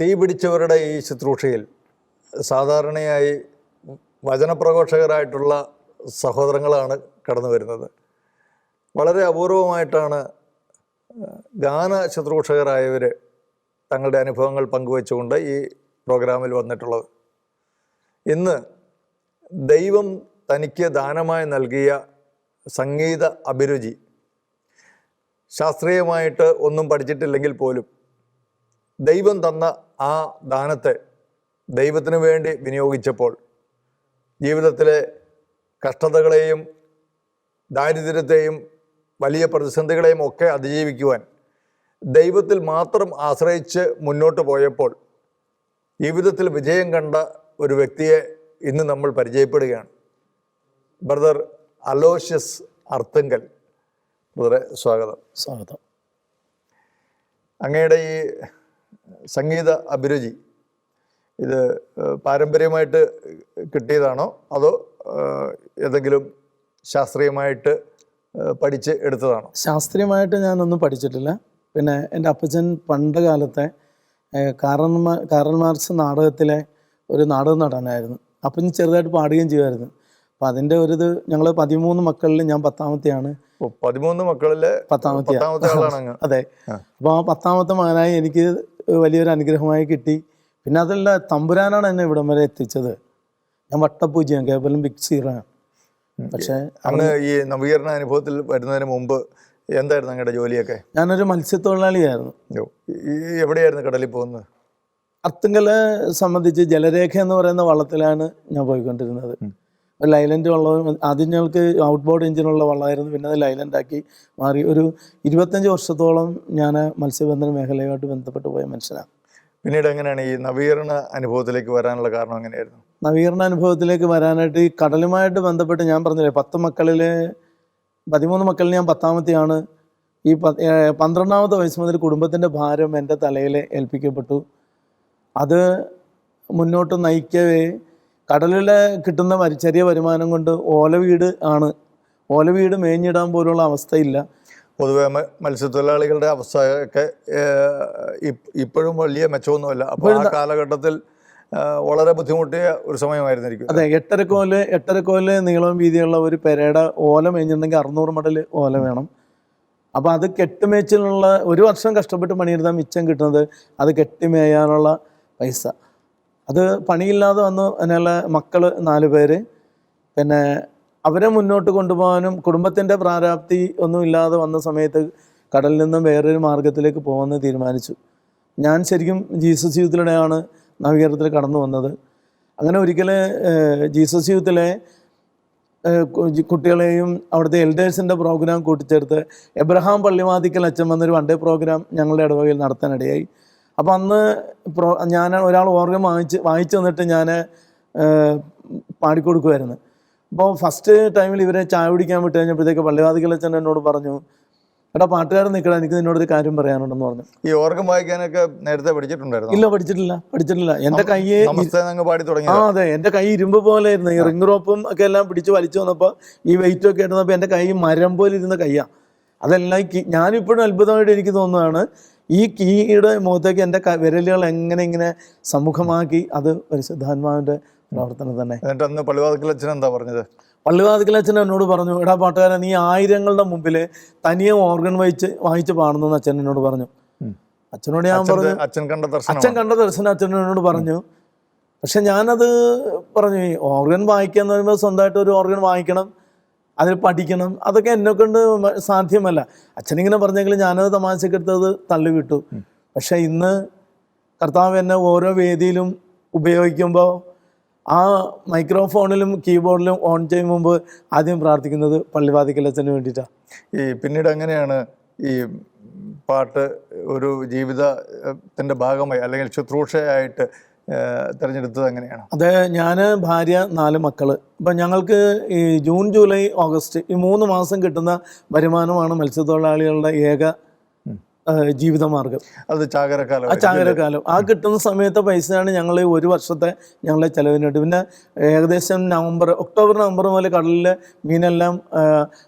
തീ പിടിച്ചവരുടെ ഈ ശുശ്രൂഷയിൽ സാധാരണയായി വചനപ്രഘോഷകരായിട്ടുള്ള സഹോദരങ്ങളാണ് കടന്നു വരുന്നത്. വളരെ അപൂർവമായിട്ടാണ് ഗാന ശുശ്രൂഷകരായവർ തങ്ങളുടെ അനുഭവങ്ങൾ പങ്കുവച്ചുകൊണ്ട് ഈ പ്രോഗ്രാമിൽ വന്നിട്ടുള്ളത്. ഇന്ന് ദൈവം തനിക്ക് ദാനമായി നൽകിയ സംഗീത അഭിരുചി ശാസ്ത്രീയമായിട്ട് ഒന്നും പഠിച്ചിട്ടില്ലെങ്കിൽ പോലും ദൈവം തന്ന ആ ദാനത്തെ ദൈവത്തിന് വേണ്ടി വിനിയോഗിച്ചപ്പോൾ ജീവിതത്തിലെ കഷ്ടതകളെയും ദാരിദ്ര്യത്തെയും വലിയ പ്രതിസന്ധികളെയും ഒക്കെ അതിജീവിക്കുവാൻ ദൈവത്തിൽ മാത്രം ആശ്രയിച്ച് മുന്നോട്ട് പോയപ്പോൾ ജീവിതത്തിൽ വിജയം കണ്ട ഒരു വ്യക്തിയെ ഇന്ന് നമ്മൾ പരിചയപ്പെടുകയാണ്. Brother Aloysius Arthunkal. ബ്രദറെ സ്വാഗതം. സ്വാഗതം. അങ്ങയുടെ ഈ സംഗീത അഭിരുചി. ഇത് പാരമ്പര്യമായിട്ട് കിട്ടിയതാണോ? അതോ ഏതെങ്കിലും ശാസ്ത്രീയമായിട്ട് പഠിച്ച് എടുത്തതാണോ? ശാസ്ത്രീയമായിട്ട് ഞാനൊന്നും പഠിച്ചിട്ടില്ല. പിന്നെ എന്റെ അപ്പച്ചൻ പണ്ട് കാലത്തെ മാ മാർക്സ് നാടകത്തിലെ ഒരു നാടകം നടനായിരുന്നു. അപ്പം ചെറുതായിട്ട് പാടുകയും ചെയ്യുമായിരുന്നു. അപ്പം അതിന്റെ ഒരു ഇത് ഞങ്ങൾ പതിമൂന്ന് മക്കളിൽ ഞാൻ പത്താമത്തെയാണ്. പതിമൂന്ന് മക്കളിലെ പത്താമത്തെ അതെ. അപ്പോൾ ആ പത്താമത്തെ മകനായി എനിക്ക് വലിയൊരു അനുഗ്രഹമായി കിട്ടി. പിന്നെ അതല്ല തമ്പുരാനാണ് എന്നെ ഇവിടം വരെ എത്തിച്ചത്. ഞാൻ വട്ടപൂജ്യം കേവലം ബിഗ് സീറാണ് പക്ഷേ അന്ന് ഈ നവീകരണ അനുഭവത്തിൽ വരുന്നതിന് മുമ്പ് എന്തായിരുന്നു അങ്ങയുടെ ജോലിയൊക്കെ? ഞാനൊരു മത്സ്യത്തൊഴിലാളിയായിരുന്നു. എവിടെയായിരുന്നു കടലിൽ പോകുന്നത്? അർത്തുങ്കലെ സംബന്ധിച്ച് ജലരേഖ എന്ന് പറയുന്ന വള്ളത്തിലാണ് ഞാൻ പോയിക്കൊണ്ടിരുന്നത്. ഒരു ലൈലൻഡ് വള്ളം ആദ്യം ഞങ്ങൾക്ക് ഔട്ട് ബോർഡ് എഞ്ചിനുള്ള വള്ളമായിരുന്നു. പിന്നെ അത് ലൈലൻഡാക്കി മാറി. ഒരു ഇരുപത്തഞ്ച് വർഷത്തോളം ഞാൻ മത്സ്യബന്ധന മേഖലയുമായിട്ട് ബന്ധപ്പെട്ട് പോയ മനുഷ്യനാണ്. പിന്നീട് എങ്ങനെയാണ് ഈ നവീകരണ അനുഭവത്തിലേക്ക് വരാനുള്ള കാരണം എങ്ങനെയായിരുന്നു? നവീകരണ അനുഭവത്തിലേക്ക് വരാനായിട്ട് ഈ കടലുമായിട്ട് ബന്ധപ്പെട്ട് ഞാൻ പറഞ്ഞില്ലേ പത്ത് മക്കളിൽ പതിമൂന്ന് മക്കളിൽ ഞാൻ പത്താമത്തെയാണ്. ഈ പന്ത്രണ്ടാമത്തെ വയസ്സ് മുതൽ കുടുംബത്തിന്റെ ഭാരം എന്റെ തലയിൽ ഏൽപ്പിക്കപ്പെട്ടു. അത് മുന്നോട്ട് നയിക്കവേ കടലിലെ കിട്ടുന്ന ചെറിയ വരുമാനം കൊണ്ട് ഓല വീട് ആണ്. ഓല വീട് മേഞ്ഞിടാൻ പോലുള്ള അവസ്ഥയില്ല. പൊതുവേ മത്സ്യത്തൊഴിലാളികളുടെ അവസ്ഥയൊക്കെ ഇപ്പോഴും വലിയ മെച്ചമൊന്നുമല്ല. അപ്പോൾ ആ കാലഘട്ടത്തിൽ വളരെ ബുദ്ധിമുട്ടിയ ഒരു സമയമായിരുന്നിരിക്കും. അതെ എട്ടരക്കോൽ എട്ടരക്കോൽ നീളവും വീതിയുള്ള ഒരു പെരയുടെ ഓല മേഞ്ഞിട്ടുണ്ടെങ്കിൽ അറുന്നൂറ് മടൽ ഓല വേണം. അപ്പോൾ അത് കെട്ടുമേച്ചിലുള്ള ഒരു വർഷം കഷ്ടപ്പെട്ട് പണിയെടുത്താൽ മിച്ചം കിട്ടുന്നത്. അത് കെട്ടിമേയാനുള്ള പൈസ. അത് പണിയില്ലാതെ വന്നു അതിനുള്ള മക്കൾ നാല് പേര്. പിന്നെ അവരെ മുന്നോട്ട് കൊണ്ടുപോകാനും കുടുംബത്തിന്റെ പ്രാരാപ്തി ഒന്നും ഇല്ലാതെ വന്ന സമയത്ത് കടലിൽ നിന്നും വേറൊരു മാർഗത്തിലേക്ക് പോകാമെന്ന് തീരുമാനിച്ചു. ഞാൻ ശരിക്കും ജീസസ് യൂത്തിലൂടെയാണ് നവീകരണത്തിൽ കടന്നു വന്നത്. അങ്ങനെ ഒരിക്കൽ ജീസസ് യൂത്തിലെ കുട്ടികളെയും അവിടുത്തെ എൽഡേഴ്സിന്റെ പ്രോഗ്രാം കൂട്ടിച്ചേർത്ത് എബ്രഹാം പള്ളിവാദിക്കൽ അച്ഛൻ വന്നൊരു വൺ ഡേ പ്രോഗ്രാം ഞങ്ങളുടെ ഇടവകയിൽ നടത്താനിടയായി. അപ്പോൾ അന്ന് പ്രോ ഞാൻ ഒരാൾ ഓർഗൻ വാങ്ങിച്ച് വാങ്ങിച്ചു തന്നിട്ട് ഞാൻ പാടിക്കൊടുക്കുമായിരുന്നു അപ്പോൾ ഫസ്റ്റ് ടൈമിൽ ഇവരെ ചായ കുടിക്കാൻ വിട്ട് കഴിഞ്ഞപ്പോഴത്തേക്ക് പള്ളിവാതിക്കൽ അച്ഛൻ എന്നോട് പറഞ്ഞു എടാ പാട്ടുകാരൻ നിൽക്കണം എനിക്ക് നിന്നോട് ഒരു കാര്യം പറയാനുണ്ടെന്ന് പറഞ്ഞു. ഈ ഓർഗം വായിക്കാനൊക്കെ നേരത്തെ പഠിച്ചിട്ടുണ്ടായിരുന്നു? ഇല്ല പഠിച്ചിട്ടില്ല പഠിച്ചിട്ടില്ല. എന്റെ കയ്യെ അങ്ങ് പാടി തുടങ്ങി ആ അതെ എന്റെ കൈ ഇരുമ്പ് പോലെ ആയിരുന്നു ഈ റിംഗ് റോപ്പും ഒക്കെ എല്ലാം പിടിച്ച് വലിച്ചു വന്നപ്പോൾ ഈ വെയിറ്റും ഒക്കെ ഇടുന്നപ്പോൾ എന്റെ കൈ മരം പോലെ ഇരുന്ന കൈയാണ് അതെല്ലാം ഞാനിപ്പോഴും അത്ഭുതമായിട്ട് എനിക്ക് തോന്നുന്നതാണ് ഈ കീയുടെ മുഖത്തേക്ക് എന്റെ വിരലുകൾ എങ്ങനെ ഇങ്ങനെ സമുഖമാക്കി അത് പരിശുദ്ധാത്മാവിന്റെ പ്രവർത്തനം തന്നെ. എന്നിട്ട് അന്ന് പള്ളിവാതിക്കൽ അച്ഛൻ എന്താ പറഞ്ഞത്? പള്ളിവാതിക്കൽ അച്ഛൻ എന്നോട് പറഞ്ഞു എടാ പാട്ടുകാരൻ നീ ആയിരങ്ങളുടെ മുമ്പിൽ തനിയെ ഓർഗൻ വായിച്ച് വായിച്ച് പാടുന്നു എന്ന് അച്ഛൻ എന്നോട് പറഞ്ഞു. അച്ഛനോട് ഞാൻ പറഞ്ഞു അച്ഛൻ കണ്ട ദർശനം അച്ഛൻ കണ്ട ദർശനം അച്ഛൻ എന്നോട് പറഞ്ഞു. പക്ഷെ ഞാനത് പറഞ്ഞു ഈ ഓർഗൻ വായിക്കുക എന്ന് പറയുമ്പോൾ സ്വന്തമായിട്ട് ഒരു ഓർഗൻ വായിക്കണം അതിൽ പഠിക്കണം. അതൊക്കെ എന്നെ കൊണ്ട് സാധ്യമല്ല. അച്ഛനിങ്ങനെ പറഞ്ഞെങ്കിൽ ഞാനത് തമാശക്കെടുത്തത് തള്ളിവിട്ടു. പക്ഷേ ഇന്ന് കർത്താവ് എന്നെ ഓരോ വേദിയിലും ഉപയോഗിക്കുമ്പോൾ ആ മൈക്രോഫോണിലും കീബോർഡിലും ഓൺ ചെയ്യും മുമ്പ് ആദ്യം പ്രാർത്ഥിക്കുന്നത് പള്ളിവാതിക്കൽ അച്ഛന് വേണ്ടിയിട്ടാണ് ഈ പിന്നീട് അങ്ങനെയാണ് ഈ പാട്ട് ഒരു ജീവിതത്തിന്റെ ഭാഗമായി അല്ലെങ്കിൽ ശുശ്രൂഷയായിട്ട് തിരഞ്ഞെടുത്തത് എങ്ങനെയാണ്? അതെ ഞാൻ ഭാര്യ നാല് മക്കൾ. ഇപ്പം ഞങ്ങൾക്ക് ഈ ജൂൺ ജൂലൈ ഓഗസ്റ്റ് ഈ മൂന്ന് മാസം കിട്ടുന്ന വരുമാനമാണ് മത്സ്യത്തൊഴിലാളികളുടെ ഏക ജീവിതമാർഗം. അത് ചാകരക്കാലം ആ ചാകരക്കാലം. ആ കിട്ടുന്ന സമയത്തെ പൈസയാണ് ഞങ്ങൾ ഒരു വർഷത്തെ ഞങ്ങളെ ചിലവിനായിട്ട് പിന്നെ ഏകദേശം നവംബർ ഒക്ടോബർ നവംബർ മുതൽ കടലിലെ മീനെല്ലാം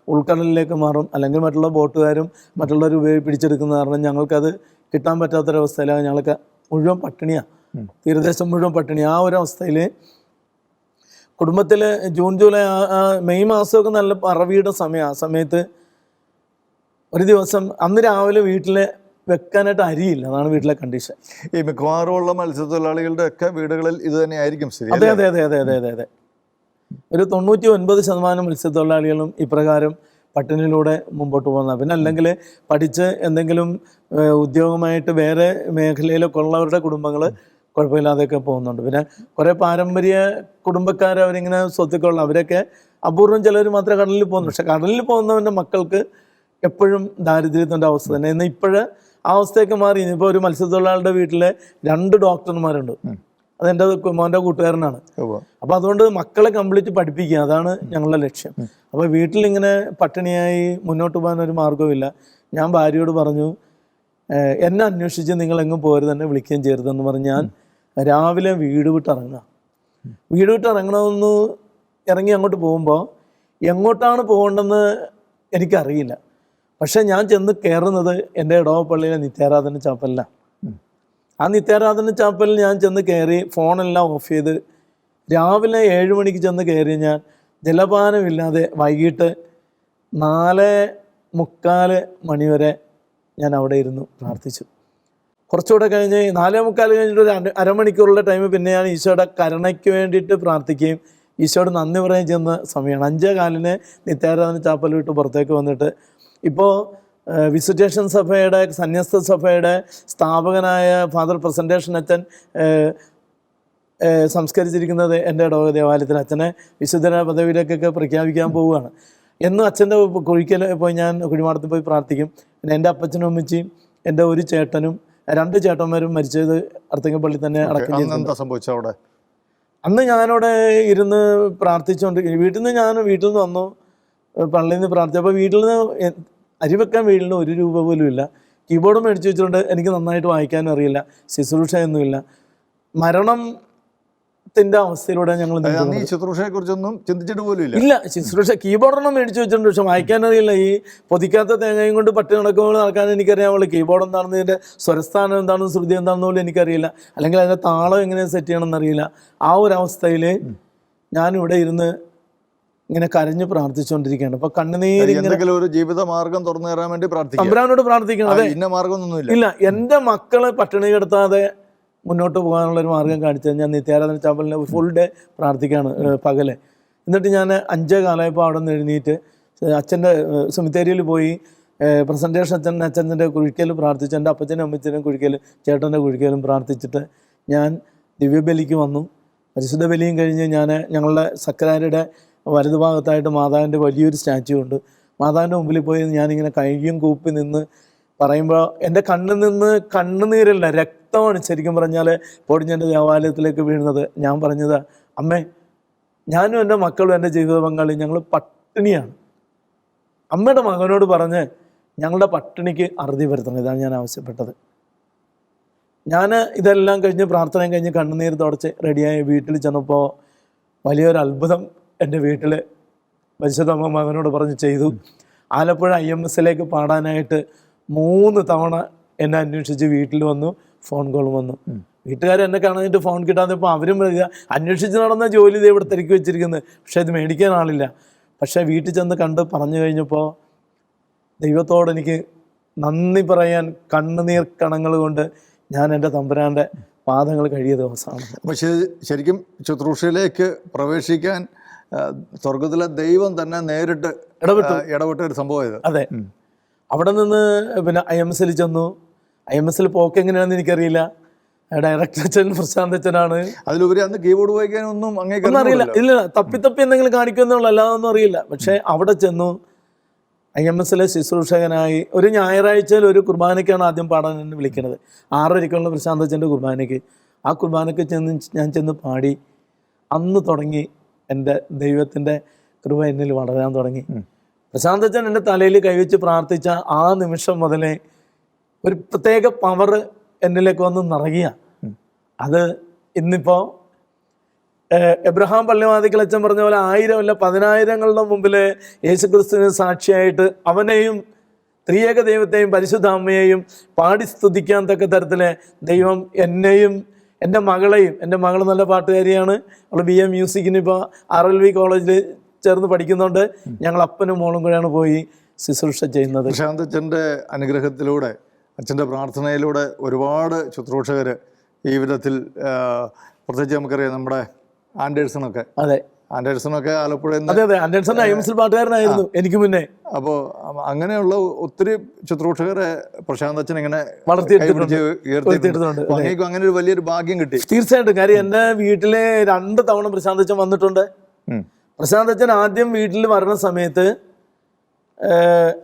ഉൾക്കടലിലേക്ക് മാറും. അല്ലെങ്കിൽ മറ്റുള്ള ബോട്ടുകാരും മറ്റുള്ളവർ ഉപയോഗി പിടിച്ചെടുക്കുന്ന കാരണം ഞങ്ങൾക്കത് കിട്ടാൻ പറ്റാത്തൊരവസ്ഥയിലാണ് ഞങ്ങൾക്ക് മുഴുവൻ പട്ടിണിയാണ് തീരദേശം മുഴുവൻ പട്ടിണി. ആ ഒരു അവസ്ഥയിൽ കുടുംബത്തിൽ ജൂൺ ജൂലൈ മെയ് മാസമൊക്കെ നല്ല പറവിയുടെ സമയം. ആ സമയത്ത് ഒരു ദിവസം അന്ന് രാവിലെ വീട്ടിൽ വെക്കാനായിട്ട് അരിയില്ല. അതാണ് വീട്ടിലെ കണ്ടീഷൻ ഈ മിക്കവാറുമുള്ള മത്സ്യത്തൊഴിലാളികളുടെ ഒക്കെ വീടുകളിൽ ഇത് തന്നെയായിരിക്കും ശരി അതെ അതെ അതെ അതെ അതെ അതെ അതെ. ഒരു തൊണ്ണൂറ്റി ഒൻപത് ശതമാനം മത്സ്യത്തൊഴിലാളികളും ഇപ്രകാരം പട്ടിണിയിലൂടെ മുമ്പോട്ട് പോകുന്ന പിന്നെ അല്ലെങ്കിൽ പഠിച്ച് എന്തെങ്കിലും ഉദ്യോഗമായിട്ട് വേറെ മേഖലയിലൊക്കെ ഉള്ളവരുടെ കുടുംബങ്ങൾ കുഴപ്പമില്ലാതെയൊക്കെ പോകുന്നുണ്ട്. പിന്നെ കുറേ പാരമ്പര്യ കുടുംബക്കാർ അവരിങ്ങനെ സ്വത്തുക്കളുള്ള അവരൊക്കെ അപൂർവം ചിലർ മാത്രമേ കടലിൽ പോകുന്നു പക്ഷെ കടലിൽ പോകുന്നവന്റെ മക്കൾക്ക് എപ്പോഴും ദാരിദ്ര്യത്തിന്റെ അവസ്ഥ തന്നെ. എന്നാൽ ഇപ്പോഴ് ആ അവസ്ഥയൊക്കെ മാറി. ഇപ്പോൾ ഒരു മത്സ്യത്തൊഴിലാളിയുടെ വീട്ടിലെ രണ്ട് ഡോക്ടർമാരുണ്ട്. അതെന്റെ മോന്റെ കൂട്ടുകാരനാണ്. അപ്പോൾ അതുകൊണ്ട് മക്കളെ കംപ്ലീറ്റ് പഠിപ്പിക്കുക. അതാണ് ഞങ്ങളുടെ ലക്ഷ്യം. അപ്പോൾ വീട്ടിലിങ്ങനെ പട്ടിണിയായി മുന്നോട്ട് പോകാൻ ഒരു മാർഗവുമില്ല. ഞാൻ ഭാര്യയോട് പറഞ്ഞു എന്നെ അന്വേഷിച്ച് നിങ്ങൾ എങ്ങും പോരുത് വിളിക്കുകയും ചെയ്യരുതെന്ന് പറഞ്ഞ് ഞാൻ രാവിലെ വീട് വിട്ട് ഇറങ്ങുക വീട് വിട്ട് ഇറങ്ങണമെന്ന് ഇറങ്ങി അങ്ങോട്ട് പോകുമ്പോൾ എങ്ങോട്ടാണ് പോകേണ്ടതെന്ന് എനിക്കറിയില്ല. പക്ഷേ ഞാൻ ചെന്ന് കയറുന്നത് എന്റെ ഇടവപ്പള്ളിയിലെ നിത്യാരാധന ചാപ്പലിലാണ്. ആ നിത്യാരാധന ചാപ്പലിൽ ഞാൻ ചെന്ന് കയറി ഫോണെല്ലാം ഓഫ് ചെയ്ത് രാവിലെ ഏഴ് മണിക്ക് ചെന്ന് കയറി ഞാൻ ജലപാനമില്ലാതെ വൈകിട്ട് നാല് മുക്കാൽ മണിവരെ ഞാൻ അവിടെ ഇരുന്നു പ്രാർത്ഥിച്ചു. കുറച്ചുകൂടെ കഴിഞ്ഞ് നാലേ മുക്കാൽ കഴിഞ്ഞിട്ട് ഒരു അര അരമണിക്കൂറുള്ള ടൈം പിന്നെയാണ് ഈശോയുടെ കരുണയ്ക്ക് വേണ്ടിയിട്ട് പ്രാർത്ഥിക്കുകയും ഈശോയോട് നന്ദി പറയുകയും ചെയ്യുന്ന സമയമാണ്. അഞ്ചേ കാലിന് നിത്യാരാധന ചാപ്പൽ വിട്ട് പുറത്തേക്ക് വന്നിട്ട് ഇപ്പോൾ വിസിറ്റേഷൻ സഭയുടെ സന്യസ്ത സഭയുടെ സ്ഥാപകനായ ഫാദർ പ്രസന്റേഷൻ അച്ഛൻ സംസ്കരിച്ചിരിക്കുന്നത് എന്റെ ഇടവക ദേവാലയത്തിൽ അച്ഛനെ വിശുദ്ധന പദവിയിലേക്കൊക്കെ പ്രഖ്യാപിക്കാൻ പോവുകയാണ്. എന്നും അച്ഛന്റെ കുഴിക്കൽ പോയി ഞാൻ കുഴിമാടത്തിൽ പോയി പ്രാർത്ഥിക്കും. പിന്നെ എന്റെ അപ്പച്ചനും അമ്മച്ചിയും എന്റെ ഒരു ചേട്ടനും രണ്ട് ചേട്ടന്മാരും മരിച്ചത് അർത്തിങ്കപ്പള്ളി തന്നെ അടക്കം എന്താ സംഭവിച്ചത് അവിടെ? അന്ന് ഞാനവിടെ ഇരുന്ന് പ്രാർത്ഥിച്ചുകൊണ്ട് വീട്ടിൽ നിന്ന് ഞാൻ വീട്ടിൽ നിന്ന് വന്നു പള്ളിയിൽ നിന്ന് പ്രാർത്ഥിച്ചു. അപ്പോൾ വീട്ടിൽ നിന്ന് അരി വെക്കാൻ വീട്ടിൽ നിന്ന് ഒരു രൂപ പോലും ഇല്ല. കീബോർഡ് മേടിച്ച് വെച്ചിട്ടുണ്ട് എനിക്ക് നന്നായിട്ട് വായിക്കാനും അറിയില്ല ശുശ്രൂഷയൊന്നുമില്ല. മരണത്തിന്റെ അവസ്ഥയിലൂടെ ഞങ്ങൾ ശുശ്രൂഷയെ കുറിച്ചൊന്നും ചിന്തിച്ചിട്ട് പോലും ഇല്ല ഇല്ല ശുശ്രൂഷ കീബോർഡൊന്നും മേടിച്ചു വെച്ചിട്ടുണ്ട്. പക്ഷെ വായിക്കാൻ അറിയില്ല. ഈ പൊതിക്കാത്ത തേങ്ങയും കൊണ്ട് പട്ടി നടക്കുമ്പോൾ നടക്കാൻ എനിക്കറിയാവുള്ളൂ കീബോർഡ് എന്താണെന്ന് ഇതിന്റെ സ്വരസ്ഥാനം എന്താണെന്ന് ശ്രുതി എന്താണെന്ന് പോലും എനിക്കറിയില്ല. അല്ലെങ്കിൽ അതിന്റെ താളം എങ്ങനെ സെറ്റ് ചെയ്യണമെന്ന് അറിയില്ല. ആ ഒരു അവസ്ഥയിൽ ഞാനിവിടെ ഇരുന്ന് ഇങ്ങനെ കരഞ്ഞ് പ്രാർത്ഥിച്ചുകൊണ്ടിരിക്കുകയാണ്. അപ്പൊ കണ്ണുനീര് ഒരു ജീവിത മാർഗം തുറന്നു തരാൻ വേണ്ടി പ്രാർത്ഥിക്കും തമ്പുരാനോട് പ്രാർത്ഥിക്കണം. അതെ ഇന്ന ഇല്ല എന്റെ മക്കളെ പട്ടിണി കിടത്താതെ മുന്നോട്ട് പോകാനുള്ള ഒരു മാർഗം കാണിച്ചത് ഞാൻ നിത്യാരാധന ചാപ്പലിന് ഫുൾ ഡേ പ്രാർത്ഥിക്കുകയാണ് പകലെ. എന്നിട്ട് ഞാൻ അഞ്ചേ കാലമായപ്പോൾ അവിടെ നിന്ന് എഴുന്നേറ്റ് അച്ഛന്റെ സെമിത്തേരിയിൽ പോയി പ്രസന്റേഷൻ അച്ഛൻ അച്ഛന്റെ കുഴിക്കൽ പ്രാർത്ഥിച്ചു എന്റെ അപ്പച്ചനും അമ്മച്ചനും കുഴിക്കൽ ചേട്ടന്റെ കുഴിക്കലും പ്രാർത്ഥിച്ചിട്ട് ഞാൻ ദിവ്യബലിക്ക് വന്നു. പരിശുദ്ധ ബലിയും കഴിഞ്ഞ് ഞാൻ ഞങ്ങളുടെ സക്രാരിയുടെ വലതുഭാഗത്തായിട്ട് മാതാവിന്റെ വലിയൊരു സ്റ്റാച്യു ഉണ്ട്. മാതാവിന്റെ മുമ്പിൽ പോയി ഞാനിങ്ങനെ കൈയും കൂപ്പി നിന്ന് പറയുമ്പോൾ എന്റെ കണ്ണിൽ നിന്ന് കണ്ണുനീരല്ല രക്തമാണ് ശരിക്കും പറഞ്ഞാൽ പൊടിഞ്ഞെന്റെ ദേവാലയത്തിലേക്ക് വീഴുന്നത്. ഞാൻ പറഞ്ഞത് അമ്മേ ഞാനും എന്റെ മക്കളും എന്റെ ജീവിത പങ്കാളി ഞങ്ങൾ പട്ടിണിയാണ്. അമ്മയുടെ മകനോട് പറഞ്ഞ് ഞങ്ങളുടെ പട്ടിണിക്ക് അറുതി വരുത്തണം ഇതാണ് ഞാൻ ആവശ്യപ്പെട്ടത്. ഞാൻ ഇതെല്ലാം കഴിഞ്ഞ് പ്രാർത്ഥനയും കഴിഞ്ഞ് കണ്ണുനീര് തുടച്ച് റെഡിയായി വീട്ടിൽ ചെന്നപ്പോൾ വലിയൊരു അത്ഭുതം എന്റെ വീട്ടിൽ പരിശുദ്ധമ്മ മകനോട് പറഞ്ഞ് ചെയ്തു. ആലപ്പുഴ ഐ എം എസിലേക്ക് പാടാനായിട്ട് മൂന്ന് തവണ എന്നെ അന്വേഷിച്ച് വീട്ടിൽ വന്നു ഫോൺ കോൾ വന്നു. വീട്ടുകാർ എന്നെ കാണാനായിട്ട് ഫോൺ കിട്ടാതെ ഇപ്പോൾ അവരും അന്വേഷിച്ച് നടന്ന ജോലി ഇതേ ഇവിടെ തിരക്കി വെച്ചിരിക്കുന്നത്? പക്ഷേ ഇത് മേടിക്കാൻ ആളില്ല. പക്ഷേ വീട്ടിൽ ചെന്ന് കണ്ട് പറഞ്ഞു കഴിഞ്ഞപ്പോൾ ദൈവത്തോട് എനിക്ക് നന്ദി പറയാൻ കണ്ണുനീർ കണങ്ങൾ കൊണ്ട് ഞാൻ എന്റെ തമ്പുരാന്റെ പാദങ്ങൾ കഴിയ ദിവസമാണ്. പക്ഷേ ശരിക്കും ശുശ്രൂഷയിലേക്ക് പ്രവേശിക്കാൻ സ്വർഗത്തിലെ ദൈവം തന്നെ നേരിട്ട് ഇടപെട്ട. ഇടപെട്ട ഒരു സംഭവം ഇത് അതെ അവിടെ നിന്ന് പിന്നെ ഐ എം എസിൽ ചെന്നു. ഐ എം എസിൽ പോക്ക് എങ്ങനെയാണെന്ന് എനിക്കറിയില്ല. ഡയറക്ടർ അച്ഛൻ പ്രശാന്ത് അച്ഛനാണ്. അതിലുപരി അന്ന് കീബോർഡ് വായിക്കാനൊന്നും അങ്ങനെ അറിയില്ല. ഇല്ല തപ്പി തപ്പി എന്തെങ്കിലും കാണിക്കുന്നുള്ള അല്ലാതൊന്നും അറിയില്ല. പക്ഷേ അവിടെ ചെന്നു. ഐ എം എസിലെ ശുശ്രൂഷകനായി ഒരു ഞായറാഴ്ചയിൽ ഒരു കുർബാനയ്ക്കാണ് ആദ്യം പാടാൻ എന്നെ വിളിക്കുന്നത്. ആറരയ്ക്കുള്ള പ്രശാന്ത് അച്ഛന്റെ കുർബാനയ്ക്ക്. ആ കുർബാനയ്ക്ക് ചെന്ന് ഞാൻ ചെന്ന് പാടി. അന്ന് തുടങ്ങി എന്റെ ദൈവത്തിന്റെ കൃപ എന്നിൽ വളരാൻ തുടങ്ങി. പ്രശാന്ത് അച്ഛൻ എന്റെ തലയിൽ കൈവച്ച് പ്രാർത്ഥിച്ച ആ നിമിഷം മുതലേ ഒരു പ്രത്യേക പവർ എന്നിലേക്ക് വന്ന് നിറയുക. അത് ഇന്നിപ്പോൾ എബ്രഹാം പള്ളിവാദിക്കൽ അച്ഛൻ പറഞ്ഞ പോലെ ആയിരം അല്ല പതിനായിരങ്ങളുടെ മുമ്പിൽ യേശുക്രിസ്തുവിന് സാക്ഷിയായിട്ട് അവനെയും ത്രിയേക ദൈവത്തെയും പരിശുദ്ധ അമ്മയെയും പാടി സ്തുതിക്കാൻ തക്ക തരത്തിൽ ദൈവം എന്നെയും എന്റെ മകളെയും എന്റെ മകൾ നല്ല പാട്ടുകാരിയാണ്. അവൾ ബി എ മ്യൂസിക്കിന് ഇപ്പോൾ ആർ എൽ വി കോളേജിൽ ചേർന്ന് പഠിക്കുന്നുണ്ട് ഞങ്ങൾ അപ്പനും മോളും കൂടെയാണ് പോയി ശുശ്രൂഷ ചെയ്യുന്നത്. പ്രശാന്ത് അച്ഛന്റെ അനുഗ്രഹത്തിലൂടെ അച്ഛന്റെ പ്രാർത്ഥനയിലൂടെ ഒരുപാട് ശുശ്രൂഷകർ ഈ വിധത്തിൽ പ്രത്യേകിച്ച് നമുക്കറിയാം നമ്മുടെ ആൻഡേഴ്സണൊക്കെ. അതെ. ആൻഡേഴ്സണൊക്കെ ആലപ്പുഴ അതെ അതെ. ആൻഡേഴ്സൺ ഐംസിൽ പാട്ടുകാരനായിരുന്നു എനിക്ക് മുന്നേ. അപ്പോൾ അങ്ങനെയുള്ള ഒത്തിരി ശുശ്രൂഷകരെ പ്രശാന്ത് അച്ഛൻ ഇങ്ങനെ ഉയർത്തിയിട്ടുണ്ട്. അങ്ങനെ ഒരു വലിയൊരു ഭാഗ്യം കിട്ടി. തീർച്ചയായിട്ടും. കാര്യം എന്റെ വീട്ടിലെ രണ്ട് തവണ പ്രശാന്ത് അച്ഛൻ വന്നിട്ടുണ്ട്. പ്രശാന്ത് അച്ഛൻ ആദ്യം വീട്ടിൽ വരുന്ന സമയത്ത്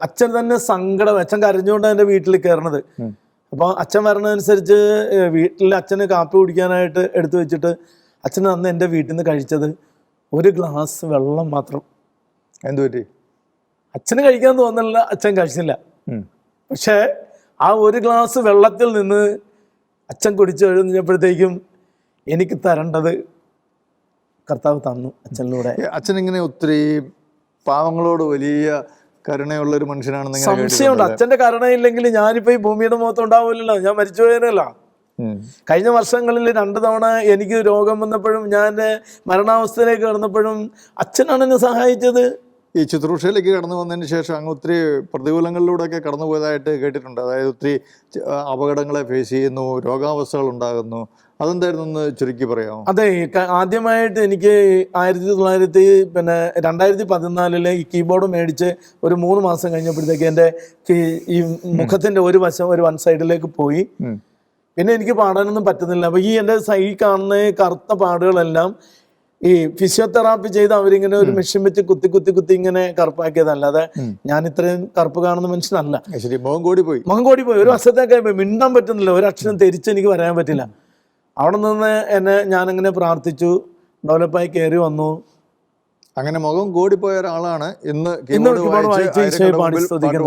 അച്ഛൻ തന്നെ സങ്കടം അച്ഛൻ കരഞ്ഞുകൊണ്ടാണ് എന്റെ വീട്ടിൽ കയറണത്. അപ്പോൾ അച്ഛൻ വരണതനുസരിച്ച് വീട്ടിൽ അച്ഛന് കാപ്പി കുടിക്കാനായിട്ട് എടുത്തു വെച്ചിട്ട് അച്ഛൻ അന്ന് എന്റെ വീട്ടിൽ നിന്ന് കഴിച്ചത് ഒരു ഗ്ലാസ് വെള്ളം മാത്രം. എന്തു പറ്റി? അച്ഛന് കഴിക്കാൻ തോന്നുന്നില്ല അച്ഛൻ കഴിച്ചില്ല. പക്ഷേ ആ ഒരു ഗ്ലാസ് വെള്ളത്തിൽ നിന്ന് അച്ഛൻ കുടിച്ചു കഴിഞ്ഞപ്പോഴത്തേക്കും എനിക്ക് തരേണ്ടത് കർത്താവ് തന്നു അച്ഛനിലൂടെ. അച്ഛൻ ഇങ്ങനെ ഒത്തിരി പാവങ്ങളോട് വലിയ കരുണയുള്ള ഒരു മനുഷ്യനാണെന്ന് സംശയമുണ്ട്. അച്ഛന്റെ കരുണയില്ലെങ്കിൽ ഞാനിപ്പോ ഈ ഭൂമിയുടെ മുഖത്ത് ഉണ്ടാവില്ലല്ലോ. ഞാൻ മരിച്ചു പോയനല്ല കഴിഞ്ഞ വർഷങ്ങളിൽ രണ്ട് തവണ എനിക്ക് രോഗം വന്നപ്പോഴും ഞാൻ മരണാവസ്ഥയിലേക്ക് കടന്നപ്പോഴും അച്ഛനാണ് എന്നെ സഹായിച്ചത്. ഈ ശുശ്രൂഷയിലേക്ക് കടന്നു വന്നതിന് ശേഷം അങ്ങ് ഒത്തിരി പ്രതികൂലങ്ങളിലൂടെയൊക്കെ കടന്നു പോയതായിട്ട് കേട്ടിട്ടുണ്ട്. അതായത് ഒത്തിരി അപകടങ്ങളെ ഫേസ് ചെയ്യുന്നു രോഗാവസ്ഥകൾ ഉണ്ടാകുന്നു. അതെന്തായിരുന്നു ചുരുക്കി പറയാമോ? അതെ ആദ്യമായിട്ട് എനിക്ക് ആയിരത്തി തൊള്ളായിരത്തി പിന്നെ രണ്ടായിരത്തി പതിനാലിൽ ഈ കീബോർഡ് മേടിച്ച് ഒരു മൂന്ന് മാസം കഴിഞ്ഞപ്പോഴത്തേക്ക് എന്റെ ഈ- മുഖത്തിന്റെ ഒരു വശം ഒരു വൺ സൈഡിലേക്ക് പോയി. പിന്നെ എനിക്ക് പാടാനൊന്നും പറ്റുന്നില്ല. അപ്പോൾ ഈ എന്റെ സൈ കാണുന്ന കറുത്ത പാടുകളെല്ലാം ഈ ഫിസിയോതെറാപ്പി ചെയ്ത് അവരിങ്ങനെ ഒരു മെഷീൻ വെച്ച് കുത്തി കുത്തി കുത്തി ഇങ്ങനെ കറുപ്പാക്കിയതല്ലാതെ ഞാൻ ഇത്രയും കറുപ്പ് കാണുന്ന മനുഷ്യനല്ല. ശരി മുഖം കൂടി പോയി. മുഖം കൂടി പോയി. ഒരു വർഷത്തേക്കായി പോയി മിണ്ടാൻ പറ്റുന്നില്ല. ഒരു അക്ഷരം തിരിച്ച് എനിക്ക് പറയാൻ പറ്റില്ല. അവിടെ നിന്ന് എന്നെ ഞാനങ്ങനെ പ്രാർത്ഥിച്ചു. ഡെവലപ്പായി കയറി വന്നു. അങ്ങനെ മുഖം കൂടിപ്പോയ ഒരാളാണ് ഇന്ന്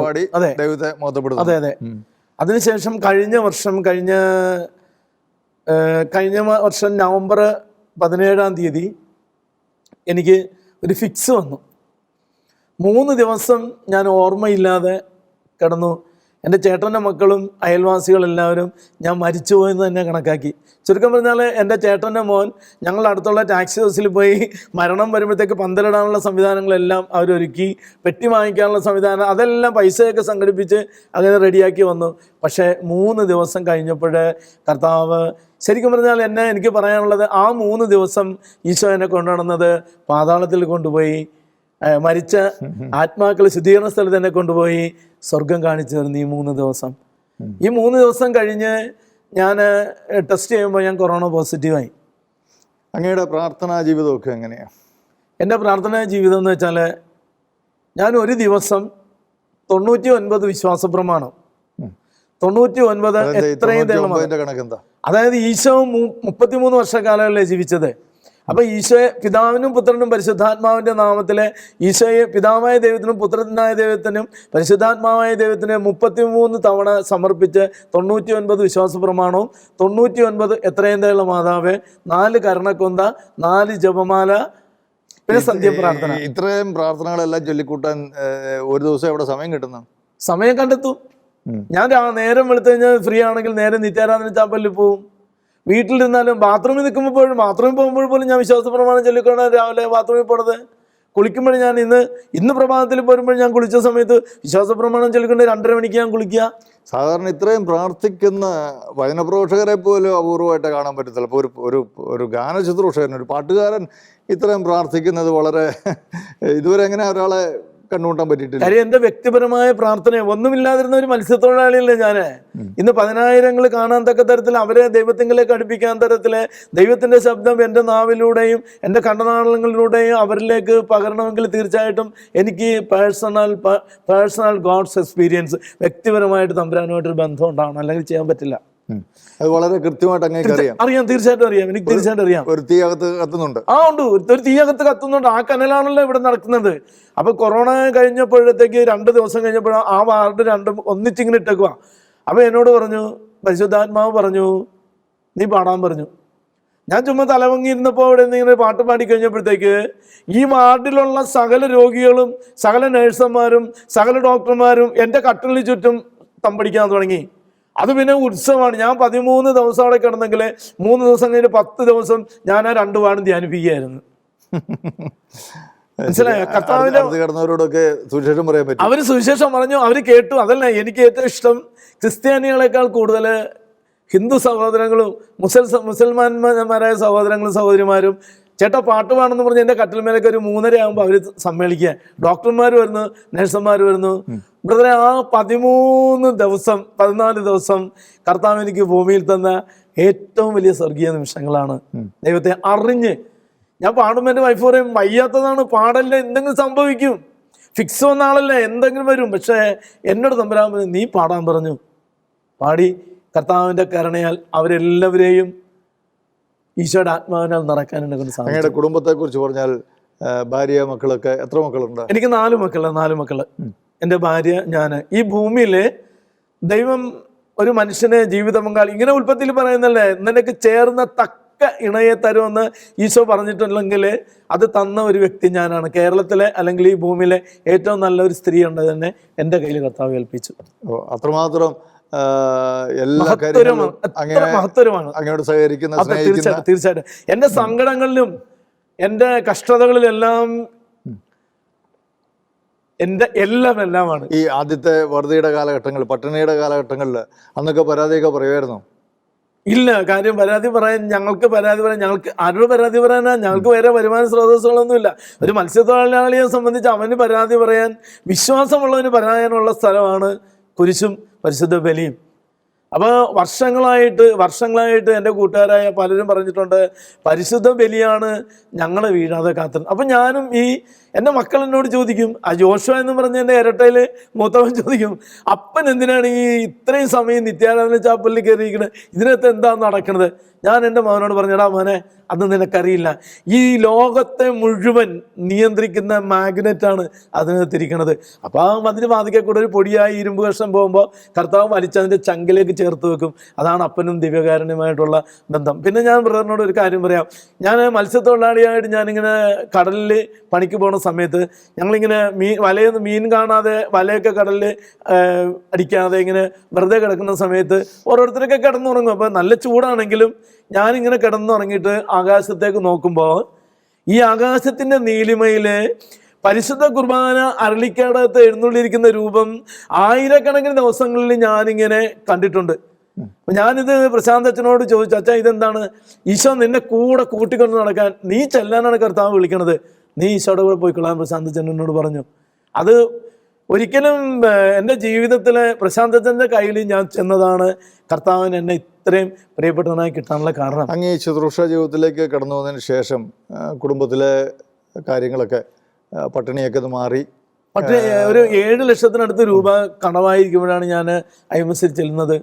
പാടി അതെ. ദൈവത്തെ മോത്തപ്പെടുന്നു അതെ അതെ. അതിനുശേഷം കഴിഞ്ഞ വർഷം കഴിഞ്ഞ കഴിഞ്ഞ വർഷം നവംബർ പതിനേഴാം തീയതി എനിക്ക് ഒരു ഫിക്സ് വന്നു. മൂന്ന് ദിവസം ഞാൻ ഓർമ്മയില്ലാതെ കിടന്നു. എന്റെ ചേട്ടന്റെ മക്കളും അയൽവാസികളെല്ലാവരും ഞാൻ മരിച്ചുപോയെന്ന് തന്നെ കണക്കാക്കി. ചുരുക്കം പറഞ്ഞാൽ എന്റെ ചേട്ടന്റെ മോൻ ഞങ്ങളുടെ അടുത്തുള്ള ടാക്സി ഹൗസിൽ പോയി മരണം വരുമ്പോഴത്തേക്ക് പന്തലിടാനുള്ള സംവിധാനങ്ങളെല്ലാം അവരൊരുക്കി പെട്ടി വാങ്ങിക്കാനുള്ള സംവിധാനം അതെല്ലാം പൈസയൊക്കെ സംഘടിപ്പിച്ച് അങ്ങനെ റെഡിയാക്കി വന്നു. പക്ഷേ മൂന്ന് ദിവസം കഴിഞ്ഞപ്പോൾ കർത്താവ് ശരിക്കും പറഞ്ഞാൽ എന്നെ എനിക്ക് പറയാനുള്ളത് ആ മൂന്ന് ദിവസം ഈശോ എന്നെ കൊണ്ടുനടന്നത് പാതാളത്തിൽ കൊണ്ടുപോയി. മരിച്ച ആത്മാക്കൾ ശുദ്ധീകരണ സ്ഥലത്ത് തന്നെ കൊണ്ടുപോയി സ്വർഗം കാണിച്ചു തരുന്നു ഈ മൂന്ന് ദിവസം. ഈ മൂന്ന് ദിവസം കഴിഞ്ഞ് ഞാൻ ടെസ്റ്റ് ചെയ്യുമ്പോൾ ഞാൻ കൊറോണ പോസിറ്റീവായി അങ്ങയുടെ പ്രാർത്ഥനാ ജീവിതമൊക്കെ എങ്ങനെയാ? എന്റെ പ്രാർത്ഥനാ ജീവിതം എന്ന് വെച്ചാൽ ഞാൻ ഒരു ദിവസം തൊണ്ണൂറ്റി ഒൻപത് വിശ്വാസ പ്രമാണം തൊണ്ണൂറ്റി ഒൻപത് എത്രയും അതായത് ഈശോ മുപ്പത്തിമൂന്ന് വർഷക്കാലമല്ലേ ജീവിച്ചത്? അപ്പൊ ഈശോയെ പിതാവിനും പുത്രനും പരിശുദ്ധാത്മാവിന്റെ നാമത്തിലെ ഈശോയെ പിതാവായ ദൈവത്തിനും പുത്രനായ ദൈവത്തിനും പരിശുദ്ധാത്മാവായ ദൈവത്തിന് മുപ്പത്തിമൂന്ന് തവണ സമർപ്പിച്ച് തൊണ്ണൂറ്റി ഒൻപത് വിശ്വാസ പ്രമാണവും തൊണ്ണൂറ്റി ഒൻപത് എത്രയും ദയുള്ള മാതാവ്? നാല് കരണക്കൊന്ത നാല് ജപമാല പിന്നെ സന്ധ്യ പ്രാർത്ഥന. ഇത്രയും പ്രാർത്ഥനകളെല്ലാം ചൊല്ലിക്കൂട്ടാൻ ഒരു ദിവസം എവിടെ സമയം കിട്ടുന്നു? സമയം കണ്ടെത്തും. ഞാൻ നേരം വെളുത്തു കഴിഞ്ഞാൽ ഫ്രീ ആണെങ്കിൽ നേരെ നിത്യാരാധന ചാപ്പലിൽ പോവും. വീട്ടിലിരുന്നാലും ബാത്റൂമിൽ നിൽക്കുമ്പോഴും ബാത്റൂമിൽ പോകുമ്പോൾ പോലും ഞാൻ വിശ്വാസ പ്രമാണം ചൊല്ലിക്കൊണ്ട് രാവിലെ ബാത്റൂമിൽ പോണത്. കുളിക്കുമ്പോൾ ഞാൻ ഇന്ന് ഇന്ന് പ്രഭാതത്തിൽ പോരുമ്പോൾ ഞാൻ കുളിച്ച സമയത്ത് വിശ്വാസ പ്രമാണം ചൊല്ലിക്കൊണ്ട് രണ്ടര മണിക്ക് ഞാൻ കുളിക്കുക. സാധാരണ ഇത്രയും പ്രാർത്ഥിക്കുന്ന വചനപ്രഘോഷകരെ പോലും അപൂർവമായിട്ട് കാണാൻ പറ്റത്തില്ല. ചിലപ്പോൾ ഒരു ഒരു ഒരു ഗാന ശുശ്രൂഷകൻ ഒരു പാട്ടുകാരൻ ഇത്രയും പ്രാർത്ഥിക്കുന്നത് വളരെ ഇതുവരെ എങ്ങനെ ഒരാളെ കണ്ടുമുട്ടാൻ പറ്റിയിട്ടില്ല. കാര്യം എന്റെ വ്യക്തിപരമായ പ്രാർത്ഥന ഒന്നുമില്ലാതിരുന്ന ഒരു മത്സ്യത്തൊഴിലാളിയല്ലേ ഞാൻ ഇന്ന് പതിനായിരങ്ങൾ കാണാൻ തക്ക തരത്തിൽ അവരെ ദൈവത്തിങ്കിലേക്ക് അടുപ്പിക്കാൻ തരത്തിൽ ദൈവത്തിന്റെ ശബ്ദം എന്റെ നാവിലൂടെയും എന്റെ കണ്ണനാളങ്ങളിലൂടെയും അവരിലേക്ക് പകരണമെങ്കിൽ തീർച്ചയായിട്ടും എനിക്ക് പേഴ്സണൽ പേഴ്സണൽ ഗോഡ്സ് എക്സ്പീരിയൻസ് വ്യക്തിപരമായിട്ട് തമ്പുരാനുമായിട്ടൊരു ബന്ധം ഉണ്ടാവണം. അല്ലെങ്കിൽ ചെയ്യാൻ പറ്റില്ല. അത് വളരെ കൃത്യമായിട്ട് അങ്ങനെ അറിയാം. അറിയാം തീർച്ചയായിട്ടും അറിയാം. എനിക്ക് തീർച്ചയായിട്ടും അറിയാം. ഒരു തീയകത്ത് കത്തുന്നുണ്ട്. ആ ഉണ്ട്. ഒരു- തീയകത്ത് കത്തുന്നുണ്ട്. ആ കനലാണല്ലോ ഇവിടെ നടക്കുന്നത്. അപ്പൊ കൊറോണ കഴിഞ്ഞപ്പോഴത്തേക്ക് രണ്ട് ദിവസം കഴിഞ്ഞപ്പോഴും ആ വാർഡ് രണ്ടും ഒന്നിച്ചിങ്ങനെ ഇട്ടേക്കുക അപ്പൊ എന്നോട് പറഞ്ഞു പരിശുദ്ധാത്മാവ് പറഞ്ഞു നീ പാടാൻ പറഞ്ഞു. ഞാൻ ചുമ്മാ തലവങ്ങിയിരുന്നപ്പോൾ അവിടെ ഇങ്ങനെ പാട്ട് പാടി കഴിഞ്ഞപ്പോഴത്തേക്ക് ഈ വാർഡിലുള്ള സകല രോഗികളും സകല നഴ്സന്മാരും സകല ഡോക്ടർമാരും എന്റെ കട്ടിലിന് ചുറ്റും തമ്പടിക്കാൻ തുടങ്ങി. അത് പിന്നെ ഉത്സവമാണ്. ഞാൻ പതിമൂന്ന് ദിവസം അവിടെ കിടന്നെങ്കിൽ മൂന്ന് ദിവസം കഴിഞ്ഞ് പത്ത് ദിവസം ഞാൻ ആ രണ്ട് വാണ് ധ്യാനിപ്പിക്കുകയായിരുന്നു. മനസ്സിലായോ? കർത്താവിന്റെ- അടുത്ത് കിടന്നവരോടൊക്കെ സുവിശേഷം പറയാൻ പറ്റും അവർ സുവിശേഷം പറഞ്ഞു അവർ കേട്ടു. അതല്ല എനിക്ക് ഏറ്റവും ഇഷ്ടം ക്രിസ്ത്യാനികളെക്കാൾ കൂടുതൽ ഹിന്ദു സഹോദരങ്ങളും മുസൽ മുസൽമാന്മാരായ സഹോദരങ്ങളും സഹോദരിമാരും ചേട്ടാ പാട്ട് പാടെന്ന് പറഞ്ഞ് എന്റെ കട്ടിൽമേലൊക്കെ ഒരു മൂന്നര ആകുമ്പോൾ അവർ സമ്മേളിക്കുക. ഡോക്ടർമാർ വരുന്നു നഴ്സുമാർ വരുന്നു. ബ്രദറെ ആ പതിമൂന്ന് ദിവസം പതിനാല് ദിവസം കർത്താവ് എനിക്ക് ഭൂമിയിൽ തന്ന ഏറ്റവും വലിയ സ്വർഗീയ നിമിഷങ്ങളാണ്. ദൈവത്തെ അറിഞ്ഞ്. ഞാൻ പാടുമ്പോൾ എന്റെ വൈഫ് പറയും വയ്യാത്തതാണ് പാടല്ല എന്തെങ്കിലും സംഭവിക്കും. ഫിക്സ് വന്ന ആളല്ലേ എന്തെങ്കിലും വരും. പക്ഷേ എന്നോട് തമ്പരാൻ പറഞ്ഞു നീ പാടാൻ പറഞ്ഞു. പാടി കർത്താവിന്റെ കരുണയാൽ അവരെല്ലാവരെയും ഈശോയുടെ ആത്മാവിനാൽ കൊണ്ട് സാധിച്ചു. അങ്ങയുടെ കുടുംബത്തെ കുറിച്ച് പറഞ്ഞാൽ ഭാര്യ മക്കളൊക്കെ എത്ര മക്കളുണ്ട്? എനിക്ക് നാല് മക്കൾ നാല് മക്കൾ. എന്റെ ഭാര്യ ഞാൻ ഈ ഭൂമിയിൽ ദൈവം ഒരു മനുഷ്യനെ ജീവിത പങ്കാളി ഇങ്ങനെ ഉൽപ്പത്തിയിൽ പറയുന്നല്ലേ നിനക്ക് ചേർന്ന തക്ക ഇണയെ തരുമെന്ന് ഈശോ പറഞ്ഞിട്ടുണ്ടെങ്കിൽ അത് തന്ന ഒരു വ്യക്തി ഞാനാണ്. കേരളത്തിലെ അല്ലെങ്കിൽ ഈ ഭൂമിയിലെ ഏറ്റവും നല്ലൊരു സ്ത്രീ ഉണ്ട് തന്നെ എന്റെ കയ്യിൽ കർത്താവ് ഏൽപ്പിച്ചു. അത്രമാത്രം എല്ലാ കാര്യങ്ങളും സഹകരിക്കുന്ന തീർച്ചയായിട്ടും തീർച്ചയായിട്ടും. എന്റെ സങ്കടങ്ങളിലും എന്റെ കഷ്ടതകളിലെല്ലാം എന്റെ എല്ലാം എല്ലാമാണ് ഈ ആദ്യത്തെ വറുതിയുടെ കാലഘട്ടങ്ങൾ പട്ടിണിയുടെ കാലഘട്ടങ്ങളിൽ അന്നൊക്കെ പരാതിയൊക്കെ പറയുമായിരുന്നു? ഇല്ല കാര്യം പരാതി പറയാൻ ഞങ്ങൾക്ക് പരാതി പറയാൻ ഞങ്ങൾക്ക് ആരോട് പരാതി പറയാനാ? ഞങ്ങൾക്ക് വേറെ വരുമാന സ്രോതസ്സുകളൊന്നുമില്ല ഒരു മത്സ്യത്തൊഴിലാളിയെ സംബന്ധിച്ച് അവന് പരാതി പറയാൻ വിശ്വാസമുള്ളവന് പറയാനുള്ള സ്ഥലമാണ് കുരിശും പരിശുദ്ധ ബലിയും. അപ്പോൾ വർഷങ്ങളായിട്ട് വർഷങ്ങളായിട്ട് എന്റെ കൂട്ടുകാരായ പലരും പറഞ്ഞിട്ടുണ്ട് പരിശുദ്ധ ബലിയാണ് ഞങ്ങളെ വീഴാതെ കാത്തുന്നത്. അപ്പം ഞാനും ഈ എന്റെ മക്കൾ എന്നോട് ചോദിക്കും ആ ജോഷ എന്ന് പറഞ്ഞ എന്റെ ഇരട്ടയിൽ മൂത്തവൻ ചോദിക്കും അപ്പൻ എന്തിനാണ് ഈ ഇത്രയും സമയം നിത്യാരാധന ചാപ്പലിൽ കയറിയിരിക്കുന്നത് ഇതിനകത്ത് എന്താണ് നടക്കുന്നത് ഞാൻ എന്റെ മകനോട് പറഞ്ഞടാ മോനെ അത് നിനക്കറിയില്ല. ഈ ലോകത്തെ മുഴുവൻ നിയന്ത്രിക്കുന്ന മാഗ്നറ്റാണ് അതിനകത്തിരിക്കുന്നത് അപ്പോൾ ആ മതിന് വാതിക്കെ കൂടെ ഒരു പൊടിയായി ഇരുമ്പ് കഷ്ണം പോകുമ്പോൾ കർത്താവ് വലിച്ചതിന്റെ ചങ്കിലേക്ക് ചേർത്ത് വെക്കും. അതാണ് അപ്പനും ദിവ്യകാരനുമായിട്ടുള്ള ബന്ധം. പിന്നെ ഞാൻ ബ്രദറിനോട് ഒരു കാര്യം പറയാം. ഞാൻ മത്സ്യത്തൊഴിലാളിയായിട്ട് ഞാനിങ്ങനെ കടലിൽ പണിക്ക് പോണ സമയത്ത് ഞങ്ങളിങ്ങനെ മീൻ വലയൊന്നും മീൻ കാണാതെ വലയൊക്കെ കടലിൽ അടിക്കാതെ ഇങ്ങനെ വെറുതെ കിടക്കുന്ന സമയത്ത് ഓരോരുത്തരൊക്കെ കിടന്നുറങ്ങും. അപ്പോൾ നല്ല ചൂടാണെങ്കിലും ഞാനിങ്ങനെ കിടന്നുറങ്ങിയിട്ട് ആകാശത്തേക്ക് നോക്കുമ്പോൾ ഈ ആകാശത്തിന്റെ നീലിമയിൽ പരിശുദ്ധ കുർബാന അരളിക്കടത്ത് എഴുന്നള്ളിയിരിക്കുന്ന രൂപം ആയിരക്കണക്കിന് ദിവസങ്ങളിൽ ഞാനിങ്ങനെ കണ്ടിട്ടുണ്ട്. ഞാനിത് പ്രശാന്ത് അച്ഛനോട് ചോദിച്ചു അച്ഛാ ഇതെന്താണ്? ഈശോ നിന്നെ കൂടെ കൂട്ടിക്കൊണ്ട് നടക്കാൻ നീ ചെല്ലാനാണ് കർത്താവ് വിളിക്കണത്. നീ ഈശോയുടെ കൂടെ പോയിക്കൊള്ളാൻ പ്രശാന്ത് അച്ഛൻ എന്നോട് പറഞ്ഞു. അത് ഒരിക്കലും എന്റെ ജീവിതത്തിലെ പ്രശാന്ത് അച്ഛന്റെ കയ്യിൽ ഞാൻ ചെന്നതാണ് കർത്താവിന് എന്നെ ഇത്രയും പ്രിയപ്പെട്ടവനായി കിട്ടാനുള്ള കാരണം. അങ്ങ് ഈ ശുശ്രൂഷ ജീവിതത്തിലേക്ക് കടന്നു വന്നതിന് ശേഷം കുടുംബത്തിലെ കാര്യങ്ങളൊക്കെ പട്ടിണിയൊക്കെ ഇത് മാറി. പക്ഷേ ഒരു ഏഴ് ലക്ഷത്തിനടുത്ത് രൂപ കടമായിരിക്കുമ്പോഴാണ് ഞാൻ ഐ എം എസിൽ ചെല്ലുന്നത്.